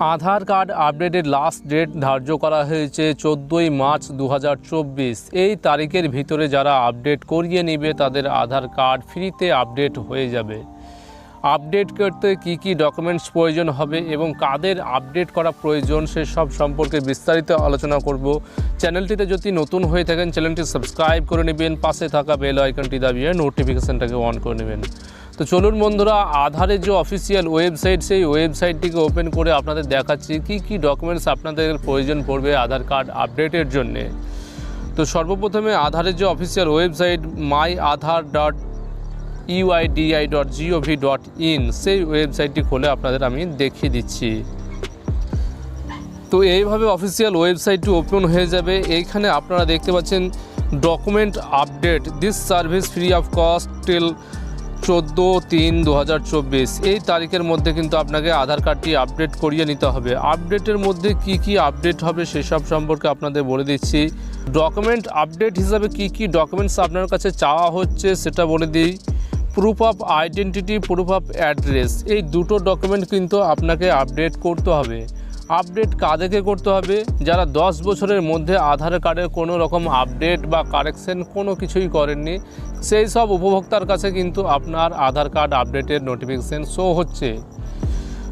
আধার card আপডেটের last date ধার্য করা হয়েছে চোদ্দোই মার্চ দু হাজার চব্বিশ। এই তারিখের ভিতরে যারা আপডেট করিয়ে নেবে, তাদের আধার কার্ড ফ্রিতে আপডেট হয়ে যাবে। আপডেট করতে কি কি ডকুমেন্টস প্রয়োজন হবে এবং কাদের আপডেট করা প্রয়োজন, সে সব সম্পর্কে বিস্তারিত আলোচনা করব। চ্যানেলটিতে যদি নতুন হয়ে থাকেন, চ্যানেলটি সাবস্ক্রাইব করে নেবেন, পাশে থাকা বেল আইকনটি দাবিয়ে নোটিফিকেশানটাকে অন করে নেবেন। তো চলুন বন্ধুরা আধারের যে অফিসিয়াল ওয়েবসাইট সেই ওয়েবসাইটটিকে ওপেন করে আপনাদের দেখাচ্ছি, কি কি ডকুমেন্টস আপনাদের প্রয়োজন পড়বে আধার কার্ড আপডেটের জন্যে। তো সর্বপ্রথমে আধারের যে official website my Aadhaar dot UIDAI dot gov dot in সেই ওয়েবসাইটটি খুলে আপনাদের আমি দেখিয়ে দিচ্ছি। তো এইভাবে অফিসিয়াল ওয়েবসাইটটি ওপেন হয়ে যাবে। এইখানে আপনারা দেখতে পাচ্ছেন document update this service free of cost till চোদ্দ তিন দু এই তারিখের মধ্যে কিন্তু আপনাকে আধার কার্ডটি আপডেট করিয়ে নিতে হবে। আপডেটের মধ্যে কি কি আপডেট হবে সেসব সম্পর্কে আপনাদের বলে দিচ্ছি। ডকুমেন্ট আপডেট হিসাবে কি কি ডকুমেন্টস আপনার কাছে চাওয়া হচ্ছে সেটা বলে দিই। Proof of identity proof of address এই দুটো ডকুমেন্ট কিন্তু আপনাকে আপডেট করতে হবে। আপডেট কাদেরকে করতে হবে? যারা দশ বছরের মধ্যে আধার কার্ডের কোনো রকম আপডেট বা কারেকশন কোনো কিছুই করেননি, সেই সব উপভোক্তার কাছে কিন্তু আপনার আধার কার্ড আপডেটের নোটিফিকেশান শো হচ্ছে।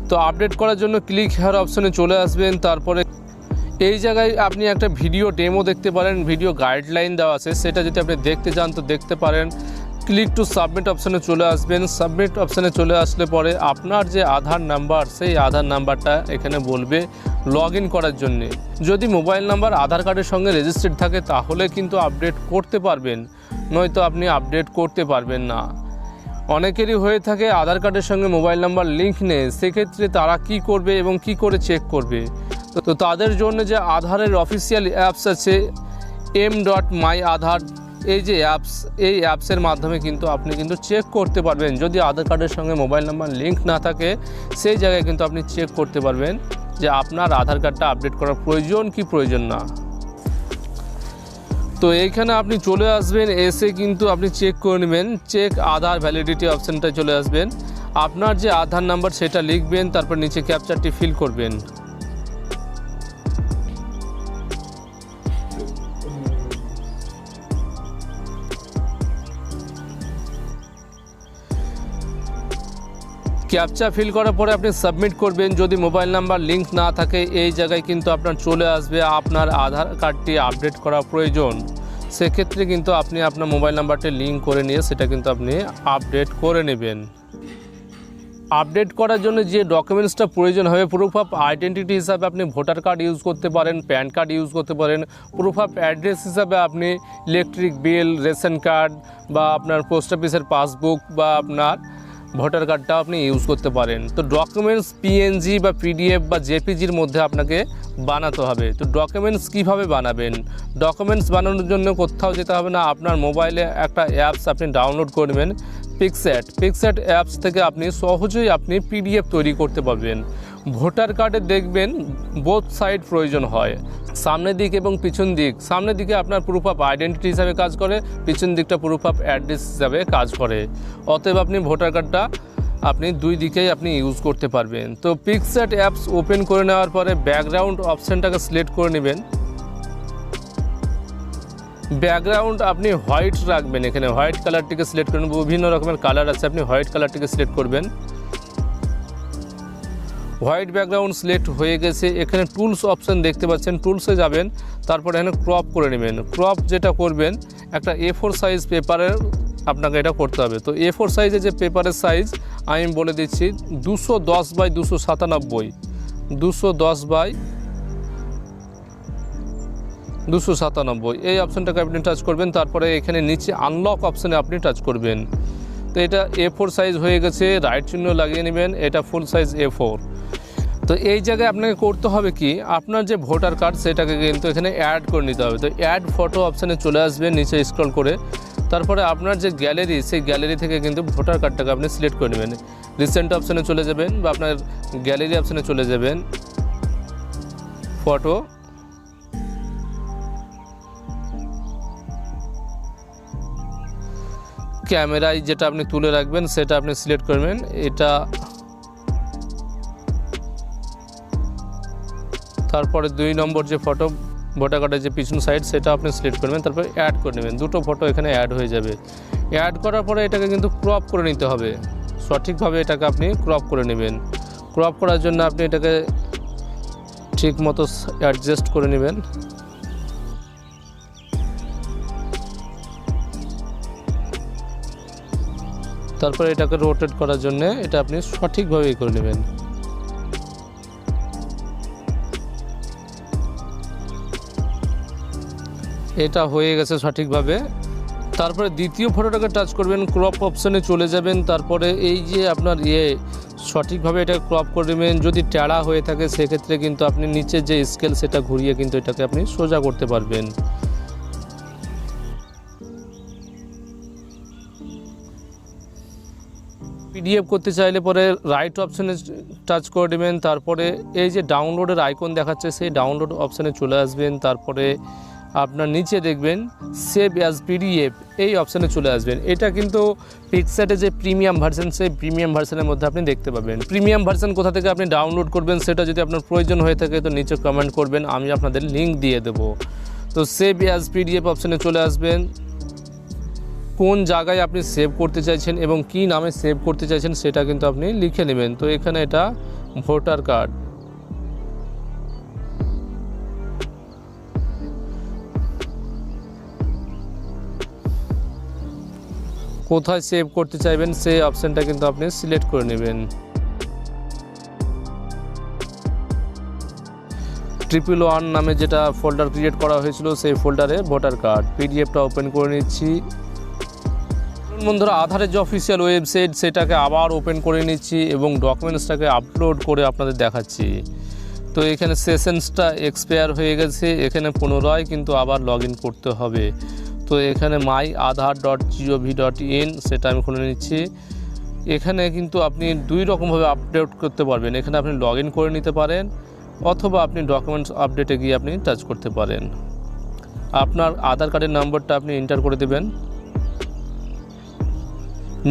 তো আপডেট করার জন্য ক্লিক হেয়ার অপশনে চলে আসবেন, তারপরে এই জায়গায় আপনি একটা ভিডিও ডেমো দেখতে পারেন। ভিডিও গাইডলাইন দেওয়া আছে, সেটা যদি আপনি দেখতে চান তো দেখতে পারেন। ক্লিক টু সাবমিট অপশানে চলে আসবেন। সাবমিট অপশানে চলে আসলে পরে আপনার যে আধার নাম্বার, সেই আধার নাম্বারটা এখানে বলবে লগ করার জন্যে। যদি মোবাইল নাম্বার আধার কার্ডের সঙ্গে রেজিস্টার্ড থাকে, তাহলে কিন্তু আপডেট করতে পারবেন। নয়তো আপনি আপডেট করতে পারবেন না। অনেকেরই হয়ে থাকে আধার কার্ডের সঙ্গে মোবাইল নাম্বার লিঙ্ক নেই। সেক্ষেত্রে তারা কি করবে এবং কি করে চেক করবে? তো তাদের জন্য যে আধারের অফিসিয়াল অ্যাপস আছে এম ডট মাই আধার এই যে অ্যাপস এই অ্যাপসের মাধ্যমে কিন্তু আপনি কিন্তু চেক করতে পারবেন। যদি আধার কার্ডের সঙ্গে মোবাইল নাম্বার লিঙ্ক না থাকে, সেই জায়গায় কিন্তু আপনি চেক করতে পারবেন যে আপনার আধার কার্ডটা আপডেট করার প্রয়োজন কি প্রয়োজন না। তো এইখানে আপনি চলে আসবেন, এসে কিন্তু আপনি চেক করে নেবেন। চেক আধার ভ্যালিডিটি অপশানটা চলে আসবেন। আপনার যে আধার নাম্বার সেটা লিখবেন, তারপর নিচে ক্যাপচারটি ফিল করবেন। ক্যাপচা ফিল করার পরে আপনি সাবমিট করবেন। যদি মোবাইল নাম্বার লিঙ্ক না থাকে, এই জায়গায় কিন্তু আপনার চলে আসবে আপনার আধার কার্ডটি আপডেট করা প্রয়োজন। সেক্ষেত্রে কিন্তু আপনি আপনার মোবাইল নাম্বারটি লিঙ্ক করে নিয়ে সেটা কিন্তু আপনি আপডেট করে নেবেন। আপডেট করার জন্য যে ডকুমেন্টসটা প্রয়োজন হবে প্রুফ অফ আইডেন্টিটি হিসাবে আপনি ভোটার কার্ড ইউজ করতে পারেন, প্যান কার্ড ইউজ করতে পারেন প্রুফ অফ অ্যাড্রেস হিসাবে আপনি ইলেকট্রিক বিল রেশন কার্ড বা আপনার পোস্ট অফিসের পাসবুক বা আপনার ভোটার কার্ডটা আপনি ইউজ করতে পারেন। তো ডকুমেন্টস পিএনজি বা পিডিএফ বা জেপিজির মধ্যে আপনাকে বানাতে হবে। তো ডকুমেন্টস কীভাবে বানাবেন? ডকুমেন্টস বানানোর জন্য কোথাও যেতে হবে না। আপনার মোবাইলে একটা অ্যাপস আপনি ডাউনলোড করবেন পিক্সেট পিক্সেট অ্যাপস থেকে আপনি সহজেই আপনি পিডিএফ তৈরি করতে পারবেন। ভোটার কার্ডে দেখবেন বোথ সাইড প্রয়োজন হয়। সামনের দিক এবং পিছন দিক। সামনের দিকে আপনার প্রুফ অফ আইডেন্টিটি হিসাবে কাজ করে, পিছন দিকটা প্রুফ অফ অ্যাড্রেস হিসাবে কাজ করে। অতএব আপনি ভোটার কার্ডটা আপনি দুই দিকেই আপনি ইউজ করতে পারবেন। তো পিক্সেট অ্যাপস ওপেন করে নেওয়ার পরে ব্যাকগ্রাউন্ড অপশানটাকে সিলেক্ট করে নেবেন। ব্যাকগ্রাউন্ড আপনি হোয়াইট রাখবেন এখানে। হোয়াইট কালারটিকে সিলেক্ট করবেন বিভিন্ন রকমের কালার আছে, আপনি হোয়াইট কালারটিকে সিলেক্ট করবেন। হোয়াইট ব্যাকগ্রাউন্ড সিলেক্ট হয়ে গেছে। এখানে টুলস অপশান দেখতে পাচ্ছেন। টুলসে যাবেন, তারপর এখানে ক্রপ করে নেবেন। ক্রপ যেটা করবেন, একটা এ ফোর সাইজ পেপারের আপনাকে এটা করতে হবে। তো এ ফোর সাইজে যে পেপারের সাইজ আমি বলে দিচ্ছি দুশো দশ বাই দুশো সাতানব্বই। দুশো দশ বাই দুশো সাতানব্বই। এই অপশানটাকে আপনি টাচ করবেন, তারপরে এখানে নিচে আনলক অপশানে আপনি টাচ করবেন। তো এটা এ ফোর সাইজ হয়ে গেছে রাইট চিহ্ন লাগিয়ে নেবেন, এটা ফুল সাইজ এ ফোর তো এই জায়গায় আপনাকে করতে হবে কি, আপনার যে ভোটার কার্ড সেটাকে কিন্তু এখানে অ্যাড করে নিতে হবে। তো অ্যাড ফটো অপশানে চলে আসবেন, নিচে স্ক্রল করে। তারপরে আপনার যে গ্যালারি সেই গ্যালারি থেকে কিন্তু ভোটার কার্ডটাকে আপনি সিলেক্ট করে নেবেন। রিসেন্ট অপশানে চলে যাবেন বা আপনার গ্যালারি অপশানে চলে যাবেন। ফটো ক্যামেরায় যেটা আপনি তুলে রাখবেন, সেটা আপনি সিলেক্ট করবেন। এটা তারপরে দুই নম্বর যে ফটো ভোটার কার্ডের যে পিছন সাইড সেটা আপনি সিলেক্ট করবেন, তারপরে অ্যাড করে নেবেন। দুটো ফটো এখানে অ্যাড হয়ে যাবে। অ্যাড করার পরে এটাকে কিন্তু ক্রপ করে নিতে হবে। সঠিকভাবে এটাকে আপনি ক্রপ করে নেবেন। ক্রপ করার জন্য আপনি এটাকে ঠিক মতো অ্যাডজাস্ট করে নেবেন। তারপরে এটাকে রোটেট করার জন্য এটা আপনি সঠিকভাবেই করে নেবেন। এটা হয়ে গেছে সঠিকভাবে। তারপরে দ্বিতীয় ফটোটাকে টাচ করবেন ক্রপ অপশানে চলে যাবেন। তারপরে এই যে আপনার ইয়ে সঠিকভাবে এটা ক্রপ করে নেবেন। যদি ট্যাড়া হয়ে থাকে, সেক্ষেত্রে কিন্তু আপনি নিচের যে স্কেল সেটা ঘুরিয়ে কিন্তু এটাকে আপনি সোজা করতে পারবেন। পিডিএফ করতে চাইলে পরে রাইট অপশানে টাচ করে দেবেন তারপরে এই যে ডাউনলোডের আইকন দেখাচ্ছে, সেই ডাউনলোড অপশানে চলে আসবেন। তারপরে আপনার নিচে দেখবেন সেভ অ্যাজ পিডিএফ এই অপশানে চলে আসবেন। এটা কিন্তু পিকসাইটে যে প্রিমিয়াম ভার্সন সেই প্রিমিয়াম ভার্সনের মধ্যে আপনি দেখতে পাবেন। প্রিমিয়াম ভার্সন কোথা থেকে আপনি ডাউনলোড করবেন, সেটা যদি আপনার প্রয়োজন হয়ে থাকে, তো নিচে কমেন্ট করবেন, আমি আপনাদের লিঙ্ক দিয়ে দেবো। তো সেভ অ্যাজ পিডিএফ অপশানে চলে আসবেন। কোন জায়গায় আপনি সেভ করতে চাইছেন এবং কি নামে সেভ করতে চাইছেন, সেটা কিন্তু আপনি লিখে নেবেন। তো এখানে এটা ভোটার কার্ড। কোথায় সেভ করতে চাইবেন, সেই অপশানটা কিন্তু আপনি সিলেক্ট করে নেবেন। ট্রিপল ওয়ান নামে যেটা ফোল্ডার ক্রিয়েট করা হয়েছিল, সেই ফোল্ডারে ভোটার কার্ড পিডিএফটা ওপেন করে নিচ্ছি। বন্ধুরা আধারের যে অফিসিয়াল ওয়েবসাইট সেটাকে আবার ওপেন করে নিচ্ছি এবং ডকুমেন্টসটাকে আপলোড করে আপনাদের দেখাচ্ছি। তো এখানে সেশনসটা এক্সপায়ার হয়ে গেছে, এখানে পুনরায় কিন্তু আবার লগ করতে হবে। তো এখানে my Aadhaar dot gov dot in সেটা আমি খুলে নিচ্ছি। এখানে কিন্তু আপনি দুই রকমভাবে আপডেট করতে পারবেন। এখানে আপনি লগ করে নিতে পারেন, অথবা আপনি ডকুমেন্টস আপডেটে গিয়ে আপনি টাচ করতে পারেন। আপনার আধার কার্ডের নম্বরটা আপনি এন্টার করে দেবেন।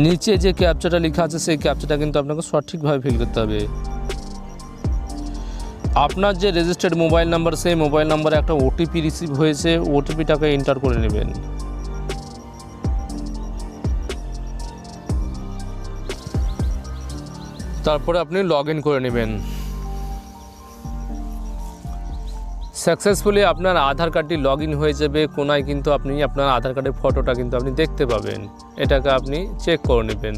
নিচে যে ক্যাপচাটা লেখা আছে, সেই ক্যাপচাটা কিন্তু আপনাকে সঠিকভাবে ফিল করতে হবে। আপনার যে রেজিস্টার্ড মোবাইল নাম্বার সেই মোবাইল নাম্বারে একটা ওটিপি রিসিভ হয়েছে ওটিপিটাকে এন্টার করে নেবেন। তারপরে আপনি লগ করে নেবেন। সাকসেসফুলি আপনার আধার কার্ডটি লগ হয়ে যাবে, কোনায় কিন্তু আপনি আপনার আধার কার্ডের ফটোটা কিন্তু আপনি দেখতে পাবেন। এটাকে আপনি চেক করে নেবেন।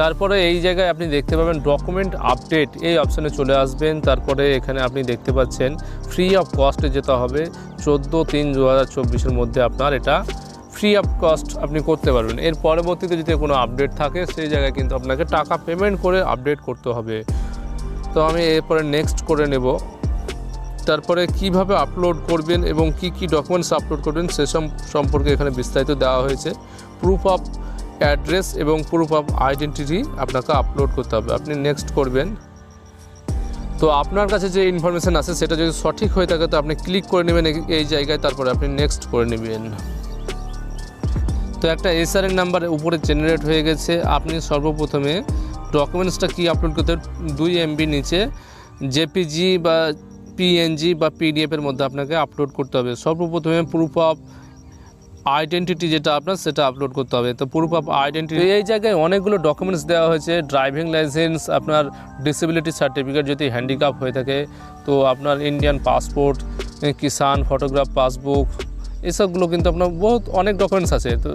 তারপরে এই জায়গায় আপনি দেখতে পাবেন ডকুমেন্ট আপডেট এই অপশানে চলে আসবেন, তারপরে এখানে আপনি দেখতে পাচ্ছেন ফ্রি অফ কস্টে যেতে হবে, চোদ্দ তিন দু হাজার মধ্যে আপনার এটা ফ্রি অফ কস্ট আপনি করতে পারবেন। এর পরবর্তীতে যদি কোনো আপডেট থাকে, সেই জায়গায় কিন্তু আপনাকে টাকা পেমেন্ট করে আপডেট করতে হবে। তো আমি এরপরে নেক্সট করে নেব। তারপরে কীভাবে আপলোড করবেন এবং কি কি ডকুমেন্টস আপলোড করবেন সেসব সম্পর্কে এখানে বিস্তারিত দেওয়া হয়েছে। প্রুফ অফ অ্যাড্রেস এবং প্রুফ অফ আইডেন্টিটি আপনাকে আপলোড করতে হবে। আপনি নেক্সট করবেন। তো আপনার কাছে যে ইনফরমেশান আছে, সেটা যদি সঠিক হয়ে থাকে, তো আপনি ক্লিক করে নেবেন এই- জায়গায়, তারপরে আপনি নেক্সট করে নেবেন। তো একটা এসআরএন নাম্বার উপরে জেনারেট হয়ে গেছে। আপনি সর্বপ্রথমে ডকুমেন্টসটা কি আপলোড করতে? দুই এমবি নিচে জেপিজি বা পিএনজি বা পিডিএফের মধ্যে আপনাকে আপলোড করতে হবে। সর্বপ্রথমে প্রুফ অফ আইডেন্টিটি যেটা আপনার, সেটা আপলোড করতে হবে। তো প্রুফ অফ আইডেন্টিটি এই জায়গায় অনেকগুলো ডকুমেন্টস দেওয়া হয়েছে ড্রাইভিং লাইসেন্স আপনার ডিসেবিলিটি সার্টিফিকেট যদি হ্যান্ডিক্যাপ হয়ে থাকে, তো আপনার Indian passport Kisan photograph passbook এসবগুলো কিন্তু আপনার বহুত অনেক ডকুমেন্টস আছে। তো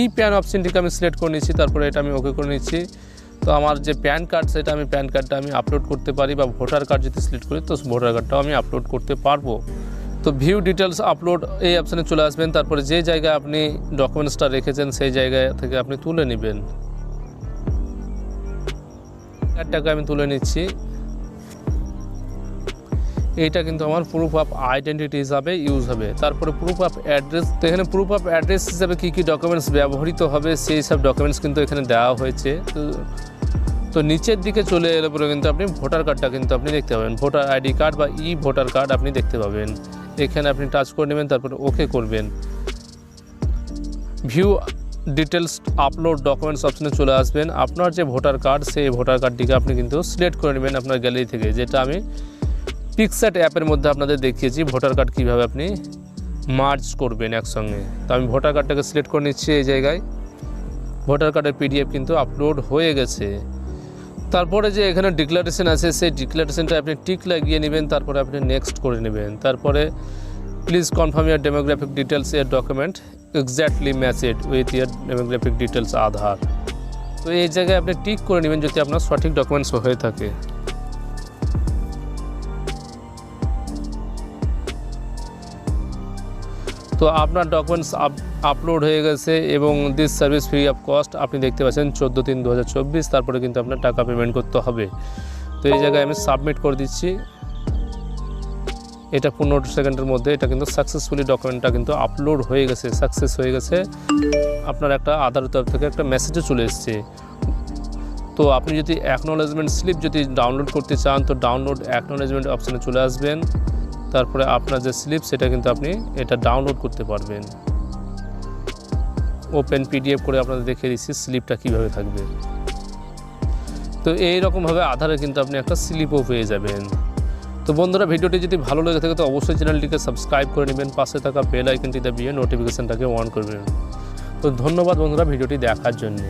ই প্যান অপশনটিকে আমি সিলেক্ট করে নিচ্ছি, তারপরে এটা আমি ওকে করে নিচ্ছি। তো আমার যে প্যান কার্ড সেটা আমি প্যান কার্ডটা আমি আপলোড করতে পারি বা ভোটার কার্ড যদি সিলেক্ট করি, তো ভোটার কার্ডটাও আমি আপলোড করতে পারব। তো ভিউ ডিটেলস আপলোড এই অপশানে চলে আসবেন। তারপরে যে জায়গায় আপনি ডকুমেন্টসটা রেখেছেন, সেই জায়গা থেকে আপনি তুলে নেবেন। কার্ডটাকে আমি তুলে নিচ্ছি। এইটা কিন্তু আমার প্রুফ অফ আইডেন্টিটি হিসাবে ইউজ হবে। তারপরে প্রুফ অফ অ্যাড্রেস তো এখানে প্রুফ অফ অ্যাড্রেস হিসাবে কী কী ডকুমেন্টস ব্যবহৃত হবে, সেই সব ডকুমেন্টস কিন্তু এখানে দেওয়া হয়েছে। তো তো নিচের দিকে চলে এলে পরে কিন্তু আপনি ভোটার কার্ডটা কিন্তু আপনি দেখতে পাবেন। ভোটার আইডি কার্ড বা ই ভোটার কার্ড আপনি দেখতে পাবেন। এখানে আপনি টাচ করে নেবেন, তারপরে ওকে করবেন। ভিউ ডিটেলস আপলোড ডকুমেন্টস অপশানে চলে আসবেন। আপনার যে ভোটার কার্ড সেই ভোটার কার্ডটিকে আপনি কিন্তু সিলেক্ট করে নেবেন আপনার গ্যালারি থেকে। যেটা আমি পিকস্যাট অ্যাপের মধ্যে আপনাদের দেখিয়েছি ভোটার কার্ড কীভাবে আপনি মার্জ করবেন একসঙ্গে। তো আমি ভোটার কার্ডটাকে সিলেক্ট করে নিচ্ছি এই জায়গায়। ভোটার কার্ডের পিডিএফ কিন্তু আপলোড হয়ে গেছে। তারপরে যে এখানে ডিক্লারেশন আছে, সেই ডিক্লারেশনটা আপনি টিক লাগিয়ে নেবেন, তারপরে আপনি নেক্সট করে নেবেন। তারপরে please confirm your demographic details your document exactly matched with your demographic details Aadhaar তো এই জায়গায় আপনি টিক করে নেবেন যদি আপনার সঠিক ডকুমেন্টস হয়ে থাকে। তো আপনার ডকুমেন্টস আপলোড হয়ে গেছে এবং this service free of cost আপনি দেখতে পাচ্ছেন চোদ্দ তিন দু তারপরে কিন্তু আপনার টাকা পেমেন্ট করতে হবে। তো এই জায়গায় আমি সাবমিট করে দিচ্ছি। এটা পনেরো সেকেন্ডের মধ্যে, এটা কিন্তু সাকসেসফুলি ডকুমেন্টটা কিন্তু আপলোড হয়ে গেছে সাকসেস হয়ে গেছে। আপনার একটা আধার তরফ থেকে একটা মেসেজও চলে এসছে। তো আপনি যদি অ্যাকনোলেজমেন্ট স্লিপ যদি ডাউনলোড করতে চান, তো ডাউনলোড অ্যাকনোলেজমেন্ট অপশানে চলে আসবেন। তারপরে আপনার যে স্লিপ, সেটা কিন্তু আপনি এটা ডাউনলোড করতে পারবেন। ওপেন পিডিএফ করে আপনাদের দেখে দিচ্ছি স্লিপটা কীভাবে থাকবে। তো এই রকমভাবে আধারে কিন্তু আপনি একটা স্লিপও পেয়ে যাবেন। তো বন্ধুরা, ভিডিওটি যদি ভালো লেগে থাকে, তো অবশ্যই চ্যানেলটিকে সাবস্ক্রাইব করে নেবেন। পাশে থাকা বেল আইকনটি দাবিয়ে নোটিফিকেশানটাকে অন করবেন। তো ধন্যবাদ বন্ধুরা ভিডিওটি দেখার জন্যে।